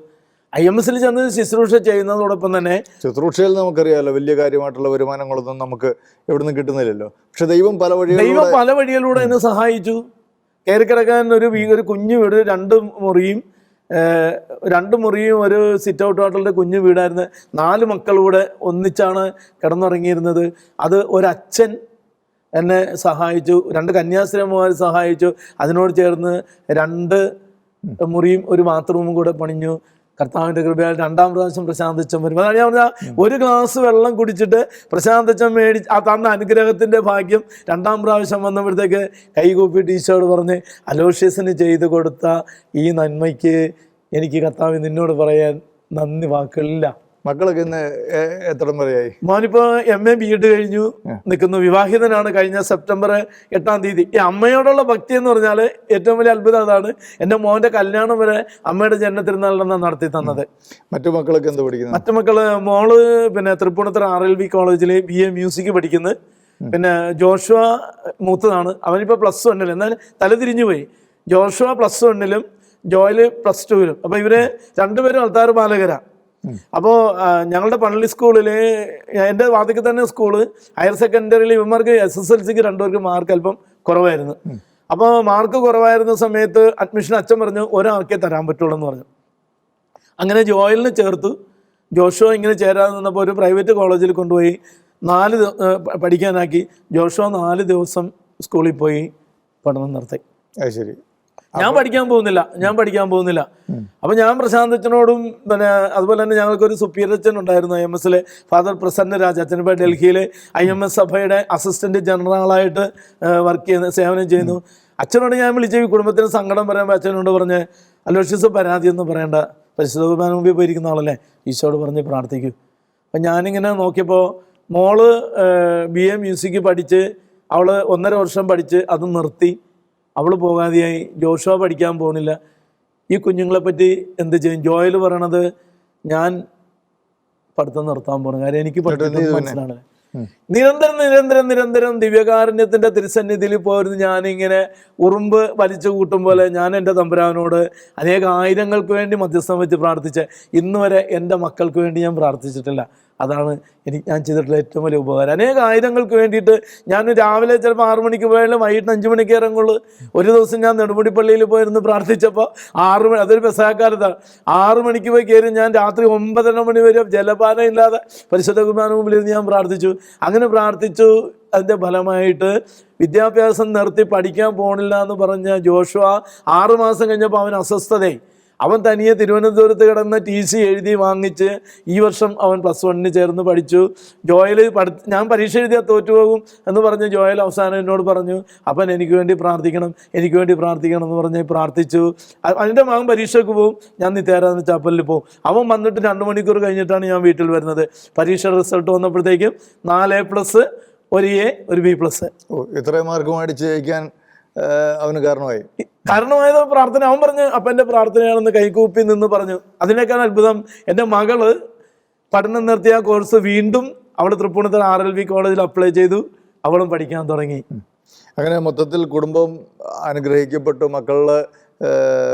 ഐ എം എസിൽ ചെന്ന് ശുശ്രൂഷ ചെയ്യുന്നതോടൊപ്പം തന്നെ ശുശ്രൂഷയിൽ നമുക്കറിയാമല്ലോ വലിയ കാര്യമായിട്ടുള്ള വരുമാനങ്ങളൊന്നും നമുക്ക് എവിടെ നിന്ന് കിട്ടുന്നില്ലല്ലോ. പക്ഷെ ദൈവം പല വഴി ദൈവം പല വഴികളിലൂടെ എന്നെ സഹായിച്ചു. കയറി കിടക്കാൻ ഒരു ഒരു കുഞ്ഞു വീട് രണ്ട് മുറിയും രണ്ട് മുറിയും ഒരു സിറ്റ് ഔട്ട് ഹോട്ടലിന്റെ കുഞ്ഞു വീടായിരുന്നു. നാല് മക്കളൂടെ ഒന്നിച്ചാണ് കിടന്നുറങ്ങിയിരുന്നത്. അത് ഒരച്ഛൻ എന്നെ സഹായിച്ചു രണ്ട് കന്യാസ്ത്രീമാർ സഹായിച്ചു. അതിനോട് ചേർന്ന് രണ്ട് മുറിയും ഒരു ബാത്റൂമും കൂടെ പണിഞ്ഞു. കർത്താവിന്റെ കൃപയാൽ രണ്ടാം പ്രാവശ്യം പ്രശാന്തച്ചൻ വരും. അതാണ് ഞാൻ പറഞ്ഞാൽ ഒരു ഗ്ലാസ് വെള്ളം കുടിച്ചിട്ട് പ്രശാന്തച്ചൻ മേടിച്ച് ആ തന്ന അനുഗ്രഹത്തിന്റെ ഭാഗ്യം രണ്ടാം പ്രാവശ്യം വന്നപ്പോഴത്തേക്ക് കൈകൂപ്പി ഈശോട് പറഞ്ഞ് അലോഷ്യസിന് ചെയ്തു കൊടുത്ത ഈ നന്മയ്ക്ക് എനിക്ക് കർത്താവ് നിന്നോട് പറയാൻ നന്ദി വാക്കുകളില്ല. മക്കളൊക്കെ ഇന്ന് എത്ര വരെയായി മോനിപ്പോ എം എ ബി എഡ് കഴിഞ്ഞു. നിൽക്കുന്നു. വിവാഹിതനാണ് കഴിഞ്ഞ സെപ്റ്റംബർ എട്ടാം തീയതി. ഈ അമ്മയോടുള്ള ഭക്തി എന്ന് പറഞ്ഞാൽ ഏറ്റവും വലിയ അത്ഭുതം അതാണ്. എന്റെ മോന്റെ കല്യാണം വരെ അമ്മയുടെ ജന്മത്തിരുന്നാളിലാണ് നടത്തി തന്നത്. മറ്റു മക്കളൊക്കെ എന്ത് പഠിക്കുന്നത് മറ്റു മക്കൾ മോൾ പിന്നെ തൃപ്പൂണിത്തുറ ആർ എൽ വി കോളേജിൽ ബി എ മ്യൂസിക് പഠിക്കുന്നത് പിന്നെ ജോഷുവ മൂത്തതാണ്. അവനിപ്പോൾ പ്ലസ് വണ്ണിൽ എന്നാൽ തലതിരിഞ്ഞു പോയി. ജോഷുവ പ്ലസ് വണ്ണിലും ജോയൽ പ്ലസ് ടുവിലും അപ്പോൾ ഇവർ രണ്ടുപേരും അൾത്താർ ബാലകരാ അപ്പോൾ ഞങ്ങളുടെ പള്ളി സ്കൂളിൽ എന്റെ വാതിക്കൽ തന്നെ സ്കൂൾ ഹയർ സെക്കൻഡറിയിൽ ഇവന്മാർക്ക് എസ് എസ് എൽ സിക്ക് രണ്ടുപേർക്ക് മാർക്ക് അല്പം കുറവായിരുന്നു. അപ്പോൾ മാർക്ക് കുറവായിരുന്ന സമയത്ത് അഡ്മിഷൻ അച്ഛൻ പറഞ്ഞു ഒരാൾക്കേ തരാൻ പറ്റുള്ളൂ എന്ന് പറഞ്ഞു. അങ്ങനെ ജോയലിന് ചേർത്തു. ജോഷോ ഇങ്ങനെ ചേരാതെ നിന്നപ്പോൾ ഒരു പ്രൈവറ്റ് കോളേജിൽ കൊണ്ടുപോയി നാല് പഠിക്കാനാക്കി. ജോഷോ നാല് ദിവസം സ്കൂളിൽ പോയി പഠനം നിർത്തി അത് ശരി. ഞാൻ പഠിക്കാൻ പോകുന്നില്ല ഞാൻ പഠിക്കാൻ പോകുന്നില്ല. അപ്പൊ ഞാൻ പ്രശാന്ത് അച്ഛനോടും പിന്നെ അതുപോലെ തന്നെ ഞങ്ങൾക്ക് ഒരു സുപ്പീരിയർ അച്ഛൻ ഉണ്ടായിരുന്നു ഐ എം എസിലെ ഫാദർ പ്രസന്ന രാജ അച്ഛനിപ്പോൾ ഡൽഹിയിലെ ഐ എം എസ് സഭയുടെ അസിസ്റ്റന്റ് ജനറലായിട്ട് വർക്ക് ചെയ്യുന്ന സേവനം ചെയ്യുന്നു. അച്ഛനോട് ഞാൻ വിളിച്ച ഈ കുടുംബത്തിന് സങ്കടം പറയുമ്പോൾ അച്ഛനോട് പറഞ്ഞ് അലോഷ്യസ് പരാതി എന്ന് പറയേണ്ട പരിശുദ്ധ കുർബാന മുമ്പിൽ പോയിരിക്കുന്ന ആളല്ലേ? ഈശോട് പറഞ്ഞ് പ്രാർത്ഥിക്കും. അപ്പം ഞാനിങ്ങനെ നോക്കിയപ്പോൾ മോൾ ബി എ മ്യൂസിക് പഠിച്ച് അവൾ ഒന്നര വർഷം പഠിച്ച് അത് നിർത്തി. അവൾ പോകാതെയായി. ജോഷുവ പഠിക്കാൻ പോകുന്നില്ല ഈ കുഞ്ഞുങ്ങളെ പറ്റി എന്ത് ചെയ്യും? ജോയൽ പറയണത് ഞാൻ പഠിത്തം നിർത്താൻ പോകണം കാര്യം എനിക്ക് പഠിത്തം മനസ്സിലാണ് നിരന്തരം നിരന്തരം നിരന്തരം ദിവ്യകാരുണ്യത്തിന്റെ തിരുസന്നിധിയിൽ പോയിരുന്നു ഞാനിങ്ങനെ ഉറുമ്പ് വലിച്ചു കൂട്ടും പോലെ ഞാൻ എന്റെ തമ്പുരാനോട് അനേക ആയിരങ്ങൾക്ക് വേണ്ടി മധ്യസ്ഥം വെച്ച് പ്രാർത്ഥിച്ച് ഇന്നുവരെ എന്റെ മക്കൾക്ക് വേണ്ടി ഞാൻ പ്രാർത്ഥിച്ചിട്ടില്ല. അതാണ് എനിക്ക് ഞാൻ ചെയ്തിട്ടുള്ള ഏറ്റവും വലിയ ഉപകാരം. അനേക ആയിരങ്ങൾക്ക് വേണ്ടിയിട്ട് ഞാൻ രാവിലെ ചിലപ്പോൾ ആറു മണിക്ക് പോയാലും വൈകിട്ട് അഞ്ച് മണിക്ക് ഇറങ്ങുള്ളൂ. ഒരു ദിവസം ഞാൻ നെടുമുടി പള്ളിയിൽ പോയിരുന്നു പ്രാർത്ഥിച്ചപ്പോൾ ആറു മണി അതൊരു പെസാക്കാലത്താണ് ആറ് മണിക്ക് പോയി കയറി ഞാൻ രാത്രി ഒമ്പതര മണി വരെ ജലപാനം ഇല്ലാതെ പരിശുദ്ധ മുമ്പിൽ ഇരുന്ന് ഞാൻ പ്രാർത്ഥിച്ചു. അങ്ങനെ പ്രാർത്ഥിച്ചു. അതിന്റെ ഫലമായിട്ട് വിദ്യാഭ്യാസം നിർത്തി പഠിക്കാൻ പോകണില്ല എന്ന് പറഞ്ഞ ജോഷുവ ആറുമാസം കഴിഞ്ഞപ്പോൾ അവൻ അസ്വസ്ഥതയായി. അവൻ തനിയെ തിരുവനന്തപുരത്ത് കിടന്ന് ടി സി എഴുതി വാങ്ങിച്ച് ഈ വർഷം അവൻ പ്ലസ് വണ്ണിന് ചേർന്ന് പഠിച്ചു. ജോയൽ പഠി ഞാൻ പരീക്ഷ എഴുതിയാൽ തോറ്റുപോകും എന്ന് പറഞ്ഞ് ജോയൽ അവസാനം എന്നോട് പറഞ്ഞു അപ്പൻ എനിക്ക് വേണ്ടി പ്രാർത്ഥിക്കണം എനിക്ക് വേണ്ടി പ്രാർത്ഥിക്കണം എന്ന് പറഞ്ഞ് പ്രാർത്ഥിച്ചു. അതിന്റെ മകൻ പരീക്ഷയ്ക്ക് പോകും ഞാൻ നിത്യാരാധന ചാപ്പലിൽ പോകും അവൻ വന്നിട്ട് രണ്ട് മണിക്കൂർ കഴിഞ്ഞിട്ടാണ് ഞാൻ വീട്ടിൽ വരുന്നത്. പരീക്ഷ റിസൾട്ട് വന്നപ്പോഴത്തേക്കും നാല് എ പ്ലസ് ഒരു എ ഒരു ബി പ്ലസ് ഇത്രയും മാർക്ക് മേടിച്ച് ജയിക്കാൻ അവന് കാരണമായി. കാരണമായത് പ്രാർത്ഥന. അവൻ പറഞ്ഞു അപ്പന്റെ പ്രാർത്ഥനയാണെന്ന് കൈകൂപ്പി നിന്ന് പറഞ്ഞു. അതിനേക്കാൾ അത്ഭുതം എന്റെ മകൾ പഠനം നിർത്തിയ കോഴ്സ് വീണ്ടും അവൾ തൃപ്പൂണിത്തറ ആർ എൽ വി കോളേജിൽ അപ്ലൈ ചെയ്തു. അവളും പഠിക്കാൻ തുടങ്ങി. അങ്ങനെ മൊത്തത്തിൽ കുടുംബം അനുഗ്രഹിക്കപ്പെട്ടു. മക്കളുടെ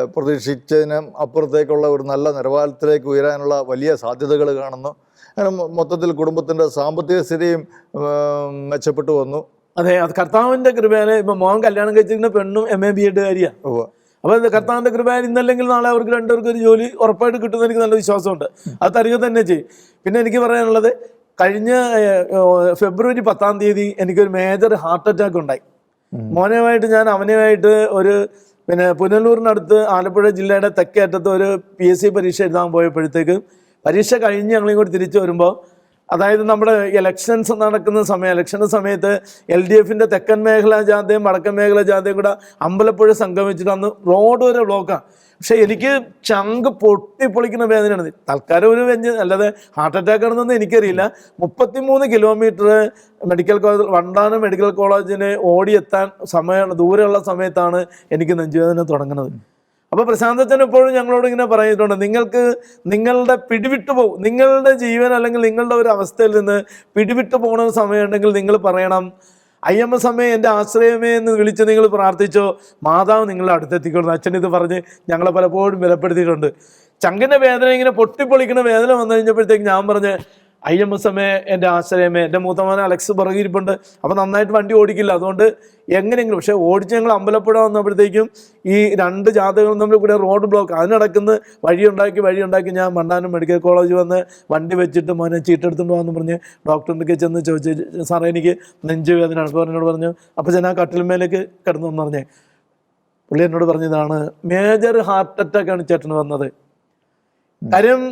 പ്രതീക്ഷിച്ചതിനും അപ്പുറത്തേക്കുള്ള ഒരു നല്ല നിലവാരത്തിലേക്ക് ഉയരാനുള്ള വലിയ സാധ്യതകൾ കാണുന്നു. അങ്ങനെ മൊത്തത്തിൽ കുടുംബത്തിന്റെ സാമ്പത്തിക സ്ഥിതിയും മെച്ചപ്പെട്ടു വന്നു. അതെ അത് കർത്താവിന്റെ കൃപയാൽ ഇപ്പൊ മോൻ കല്യാണം കഴിച്ചിരിക്കുന്ന പെണ്ണും എം എ ബി എഡുകാരിയാണ്. അപ്പോൾ കർത്താവിന്റെ കൃപയാൽ ഇന്നല്ലെങ്കിൽ നാളെ അവർക്ക് രണ്ടുപേർക്ക് ഒരു ജോലി ഉറപ്പായിട്ട് കിട്ടുന്ന എനിക്ക് നല്ല വിശ്വാസമുണ്ട്. അത് തരിക തന്നെ ചെയ്യും. പിന്നെ എനിക്ക് പറയാനുള്ളത് കഴിഞ്ഞ ഫെബ്രുവരി പത്താം തീയതി എനിക്കൊരു മേജർ ഹാർട്ട് അറ്റാക്ക് ഉണ്ടായി. മോനുമായിട്ട് ഞാൻ അവനുമായിട്ട് ഒരു പിന്നെ പുനലൂരിനടുത്ത് ആലപ്പുഴ ജില്ലയുടെ തെക്കേറ്റത്ത് ഒരു പി എസ് സി പരീക്ഷ എഴുതാൻ പോയപ്പോഴത്തേക്ക് പരീക്ഷ കഴിഞ്ഞ് ഞങ്ങളിങ്ങോട്ട് തിരിച്ചു വരുമ്പോൾ അതായത് നമ്മുടെ ഇലക്ഷൻസ് നടക്കുന്ന സമയം ഇലക്ഷന്റെ സമയത്ത് എൽ ഡി എഫിന്റെ തെക്കൻ മേഖലാ ജാഥയും വടക്കൻ മേഖലാ ജാഥയും കൂടെ അമ്പലപ്പുഴ സംഗമിച്ചിട്ട് അന്ന് റോഡ് വരെ ബ്ലോക്കാണ് പക്ഷെ എനിക്ക് ചങ്ക് പൊട്ടിപ്പൊളിക്കുന്ന വേദനയാണ്. തൽക്കാലം ഒരു വെഞ്ച് അല്ലാതെ ഹാർട്ട് അറ്റാക്ക് ആണെന്നൊന്നും എനിക്കറിയില്ല. മുപ്പത്തിമൂന്ന് kilometre medical college Vandanam medical കോളേജിന് ഓടിയെത്താൻ സമയം ദൂരെയുള്ള സമയത്താണ് എനിക്ക് നെഞ്ചുവേദന തുടങ്ങുന്നത്. അപ്പോൾ പ്രശാന്തച്ചൻ എപ്പോഴും ഞങ്ങളോട് ഇങ്ങനെ പറഞ്ഞിട്ടുണ്ട് നിങ്ങൾക്ക് നിങ്ങളുടെ പിടിവിട്ടു പോകും നിങ്ങളുടെ ജീവൻ അല്ലെങ്കിൽ നിങ്ങളുടെ ഒരു അവസ്ഥയിൽ നിന്ന് പിടിവിട്ടു ഒരു സമയമുണ്ടെങ്കിൽ നിങ്ങൾ പറയണം അയ്യമ്മ അമ്മേ എന്റെ ആശ്രയമേ എന്ന് വിളിച്ച് നിങ്ങൾ പ്രാർത്ഥിച്ചോ മാതാവ് നിങ്ങളെ അടുത്തെത്തിക്കൊള്ളു അച്ഛൻ ഇത് പറഞ്ഞ് ഞങ്ങളെ പലപ്പോഴും വിലപ്പെടുത്തിയിട്ടുണ്ട് ചങ്കിന്റെ വേദന ഇങ്ങനെ പൊട്ടിപ്പൊളിക്കുന്ന വേദന വന്നു കഴിഞ്ഞപ്പോഴത്തേക്ക് ഞാൻ പറഞ്ഞ് ഐ എം എസ് എമ്മേ എന്റെ ആശ്രയമേ എന്റെ മൂത്തമാനെ അലക്സ് പുറകിരിപ്പുണ്ട് അപ്പോൾ നന്നായിട്ട് വണ്ടി ഓടിക്കില്ല. അതുകൊണ്ട് എങ്ങനെയെങ്കിലും പക്ഷേ ഓടിച്ച് ഞങ്ങൾ അമ്പലപ്പുഴ വന്നപ്പോഴത്തേക്കും ഈ രണ്ട് ജാഥകളും തമ്മിൽ കൂടെ റോഡ് ബ്ലോക്ക്. അതിനടക്കുന്ന വഴിയുണ്ടാക്കി വഴിയുണ്ടാക്കി ഞാൻ മണ്ടാനം മെഡിക്കൽ കോളേജ് വന്ന് വണ്ടി വെച്ചിട്ട് മോനെ ചീട്ടെടുത്തുകൊണ്ട് വന്ന് പറഞ്ഞ് ഡോക്ടറിന്റെ ചെന്ന് ചോദിച്ചു സാറേ എനിക്ക് നെഞ്ച് വേദന അപ്പോൾ എന്നോട് പറഞ്ഞു അപ്പോൾ ഞാൻ ആ കട്ടിൽമേലേക്ക് കിടന്നു എന്ന് പറഞ്ഞേ. പുള്ളി എന്നോട് പറഞ്ഞതാണ് മേജർ ഹാർട്ട് അറ്റാക്കാണ് ചേട്ടന് വന്നത്. കാര്യം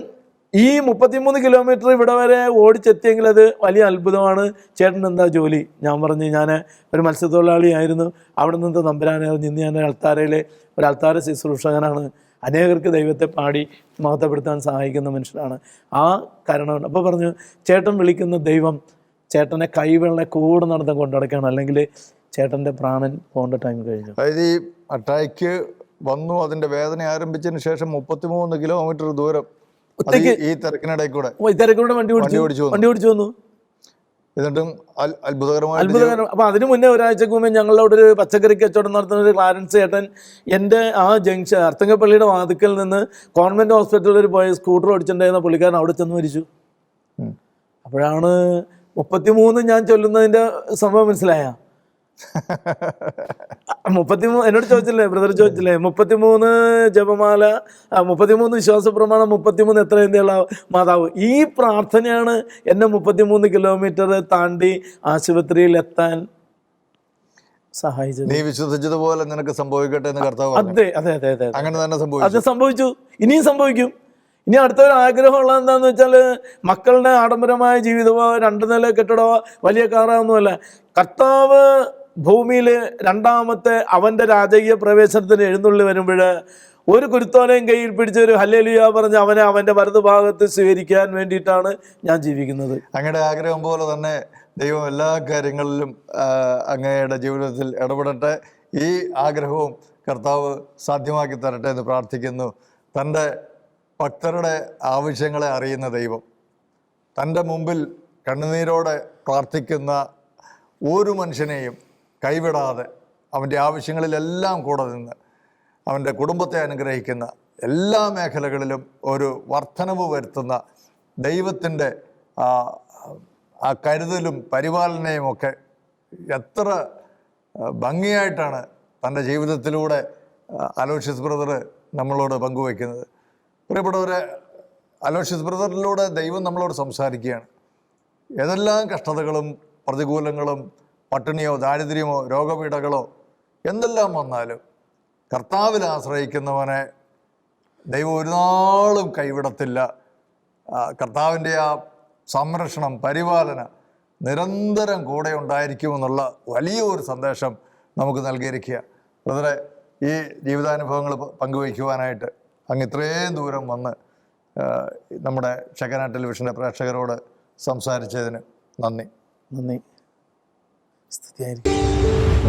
ഈ മുപ്പത്തിമൂന്ന് കിലോമീറ്റർ ഇവിടെ വരെ ഓടിച്ചെത്തിയെങ്കിൽ അത് വലിയ അത്ഭുതമാണ്. ചേട്ടൻ എന്താ ജോലി? ഞാൻ പറഞ്ഞു ഞാൻ ഒരു മത്സ്യത്തൊഴിലാളിയായിരുന്നു. അവിടെ നിന്ന് നമ്പരാനായിരുന്നു ഇന്ന് ഞാൻ അൾത്താരയിലെ ഒരു അൾത്താര ശുശ്രൂഷകനാണ്. അനേകർക്ക് ദൈവത്തെ പാടി മഹത്വപ്പെടുത്താൻ സഹായിക്കുന്ന മനുഷ്യനാണ് ആ കാരണമാണ് അപ്പോൾ പറഞ്ഞു ചേട്ടൻ വിളിക്കുന്ന ദൈവം ചേട്ടനെ കൈവെള്ള കൂടെ നടന്ന് കൊണ്ടടക്കാണ് അല്ലെങ്കിൽ ചേട്ടന്റെ പ്രാണൻ പോകേണ്ട ടൈം കഴിഞ്ഞു. അതായത് ഈ അറ്റാക്ക് വന്നു അതിന്റെ വേദന ആരംഭിച്ചതിന് ശേഷം മുപ്പത്തിമൂന്ന് കിലോമീറ്റർ ദൂരം അത് ഈ- തിരക്കിനിടയിൽ കൂടെ ഓ ഇത്തരക്കൂടെ വണ്ടി ഓടിച്ചു? വണ്ടി ഓടിച്ചു വന്നു. എന്നിട്ടും അത്ഭുതകരമായി അത്ഭുതകരം. അപ്പൊ അതിന് മുന്നേ ഒരാഴ്ചക്ക് മുമ്പേ ഞങ്ങളുടെ അവിടെ ഒരു പച്ചക്കറി കച്ചവടം നടത്തുന്ന ഒരു ക്ലാരൻസ് ചേട്ടൻ എന്റെ ആ ജംഗ്ഷൻ അർത്തങ്കപ്പള്ളിയുടെ വാതുക്കൽ നിന്ന് കോൺവെന്റ് ഹോസ്പിറ്റലിൽ പോയ സ്കൂട്ടർ ഓടിച്ചിട്ടുണ്ടായിരുന്ന പുള്ളിക്കാരൻ അവിടെ ചെന്ന് മരിച്ചു. അപ്പോഴാണ് മുപ്പത്തിമൂന്ന് ഞാൻ ചൊല്ലുന്നതിന്റെ സംഭവം മനസ്സിലായ. മുപ്പത്തിമൂന്ന് എന്നോട് ചോദിച്ചില്ലേ ബ്രദർ ചോദിച്ചില്ലേ മുപ്പത്തിമൂന്ന് ജപമാല മുപ്പത്തിമൂന്ന് വിശ്വാസ പ്രമാണം മുപ്പത്തിമൂന്ന് എത്ര ഇന്ത്യയുള്ള മാതാവ്. ഈ പ്രാർത്ഥനയാണ് എന്നെ മുപ്പത്തിമൂന്ന് കിലോമീറ്റർ താണ്ടി ആശുപത്രിയിൽ എത്താൻ സഹായിച്ചത്. നീ വിശ്വസിച്ചതുപോലെ നിനക്ക് സംഭവിക്കട്ടെ എന്ന് കർത്താവ് അതെ അതെ അതെ അതെ. അങ്ങനെ തന്നെ സംഭവിച്ചു. അത് സംഭവിച്ചു. ഇനിയും സംഭവിക്കും. ഇനി അടുത്തൊരു ആഗ്രഹമുള്ള എന്താന്ന് വെച്ചാൽ മക്കളുടെ ആഡംബരമായ ജീവിതമോ രണ്ട് നില കെട്ടിടമോ വലിയ കാറാവൊന്നുമല്ല കർത്താവ് ഭൂമിയിൽ രണ്ടാമത്തെ അവന്റെ രാജകീയ പ്രവേശനത്തിന് എഴുന്നള്ളി വരുമ്പോൾ ഒരു കുരുത്തോനെയും കയ്യിൽ പിടിച്ച് ഒരു ഹല്ലേലിയ പറഞ്ഞ് അവനെ അവന്റെ വലതുഭാഗത്ത് സ്വീകരിക്കാൻ വേണ്ടിയിട്ടാണ് ഞാൻ ജീവിക്കുന്നത്. അങ്ങയുടെ ആഗ്രഹം പോലെ തന്നെ ദൈവം എല്ലാ കാര്യങ്ങളിലും അങ്ങയുടെ ജീവിതത്തിൽ ഇടപെടട്ടെ. ഈ ആഗ്രഹവും കർത്താവ് സാധ്യമാക്കി തരട്ടെ എന്ന് പ്രാർത്ഥിക്കുന്നു. തന്റെ ഭക്തരുടെ ആവശ്യങ്ങളെ അറിയുന്ന ദൈവം തന്റെ മുമ്പിൽ കണ്ണുനീരോടെ പ്രാർത്ഥിക്കുന്ന ഒരു മനുഷ്യനെയും കൈവിടാതെ അവന്റെ ആവശ്യങ്ങളിലെല്ലാം കൂടെ നിന്ന് അവന്റെ കുടുംബത്തെ അനുഗ്രഹിക്കുന്ന എല്ലാ മേഖലകളിലും ഒരു വർധനവ് വരുത്തുന്ന ദൈവത്തിന്റെ ആ കരുതലും പരിപാലനയും ഒക്കെ എത്ര ഭംഗിയായിട്ടാണ് തന്റെ ജീവിതത്തിലൂടെ അലോഷ്യസ് ബ്രദർ നമ്മളോട് പങ്കുവയ്ക്കുന്നത്. പ്രിയപ്പെട്ടവരെ അലോഷ്യസ് ബ്രദറിലൂടെ ദൈവം നമ്മളോട് സംസാരിക്കുകയാണ്. ഏതെല്ലാം കഷ്ടതകളും പ്രതികൂലങ്ങളും പട്ടിണിയോ ദാരിദ്ര്യമോ രോഗപീഠകളോ എന്തെല്ലാം വന്നാലും കർത്താവിൽ ആശ്രയിക്കുന്നവനെ ദൈവം ഒരു നാളും കൈവിടത്തില്ല. കർത്താവിന്റെ ആ സംരക്ഷണം പരിപാലന നിരന്തരം കൂടെ ഉണ്ടായിരിക്കുമെന്നുള്ള വലിയ ഒരു സന്ദേശം നമുക്ക് നൽകിയിരിക്കുക. ബ്രദറെ ഈ ജീവിതാനുഭവങ്ങൾ പങ്കുവയ്ക്കുവാനായിട്ട് അങ്ങ് ഇത്രയും ദൂരം വന്ന് നമ്മുടെ ഷെക്കന ടെലിവിഷന്റെ പ്രേക്ഷകരോട് സംസാരിച്ചതിന് നന്ദി. നന്ദി. Stadia